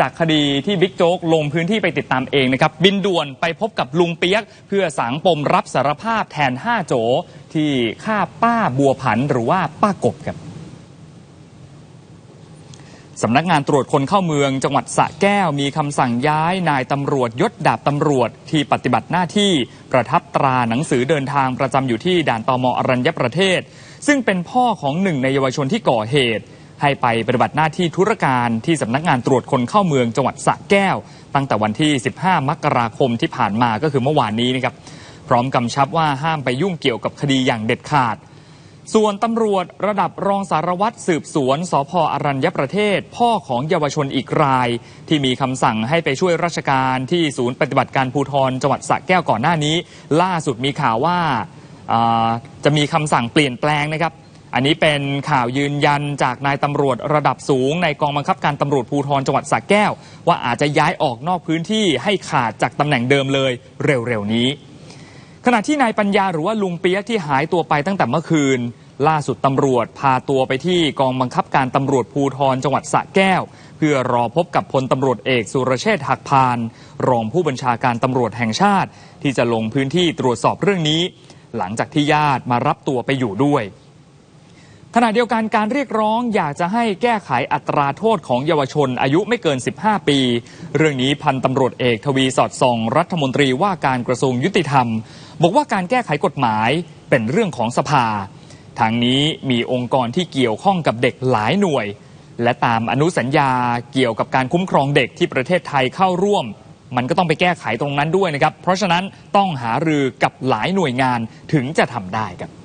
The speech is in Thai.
จากคดีที่บิ๊กโจ๊กลงพื้นที่ไปติดตามเองนะครับ บินด่วนไปพบกับลุงเปียก เพื่อสังปมรับสารภาพแทน 5 โจ ที่ฆ่าป้าบัวผันหรือว่าป้ากบครับสำนักงานตรวจคนเข้าเมืองจังหวัดสระแก้วมีคำสั่งย้ายนายตำรวจยศดาบตำรวจที่ปฏิบัติหน้าที่ประทับตราหนังสือเดินทางประจำอยู่ที่ด่านตมอรัญญประเทศ ซึ่งเป็นพ่อของหนึ่งในเยาวชนที่ก่อเหตุ ให้ไปปฏิบัติหน้าที่ธุรการที่สำนักงานตรวจคนเข้าเมืองจังหวัดสระแก้ว ตั้งแต่วันที่ 15 มกราคมที่ผ่านมาก็คือเมื่อวานนี้นะครับพร้อมกำชับว่าห้ามไปยุ่งเกี่ยวกับคดีอย่างเด็ดขาด ส่วนตำรวจระดับรองสารวัตรสืบสวนสพอรัญญประเทศ พ่อของเยาวชนอีกราย ที่มีคำสั่งให้ไปช่วยราชการที่ศูนย์ปฏิบัติการภูธรจังหวัดสระแก้วก่อนหน้านี้ ล่าสุดมีข่าวว่าอ่าจะมีคำสั่งเปลี่ยนแปลงนะครับ อันนี้เป็นข่าวยืนยันจากนายตำรวจระดับสูง ในกองบังคับการตำรวจภูธรจังหวัดสระแก้ว ว่าอาจจะย้ายออกนอกพื้นที่ให้ขาดจากตำแหน่งเดิมเลยเร็วๆนี้ ขณะที่นายปัญญาหรือว่าลุงเปียกที่หายตัวไปตั้งแต่เมื่อคืน ล่าสุดตำรวจพาตัวไปที่กองบังคับการตำรวจภูธรจังหวัดสระแก้ว เพื่อรอพบกับพลตำรวจเอกสุรเชษฐ์หักพาน รองผู้บัญชาการตำรวจแห่งชาติ ที่จะลงพื้นที่ตรวจสอบเรื่องนี้ หลังจากที่ญาติมารับตัวไปอยู่ด้วย ขณะเดียวกันการเรียกร้องอยากจะให้แก้ไขอัตราโทษของเยาวชนอายุไม่เกิน 15 ปี เรื่องนี้พันตำรวจเอกทวีสอดส่อง รัฐมนตรีว่าการกระทรวงยุติธรรม บอกว่าการแก้ไขกฎหมายเป็นเรื่องของสภา ทางนี้มีองค์กรที่เกี่ยวข้องกับเด็กหลายหน่วย และตามอนุสัญญาเกี่ยวกับการคุ้มครองเด็กที่ประเทศไทยเข้าร่วม มันก็ต้องไปแก้ไขตรงนั้นด้วยนะครับ เพราะฉะนั้นต้องหารือกับหลายหน่วยงานถึงจะทำได้ครับ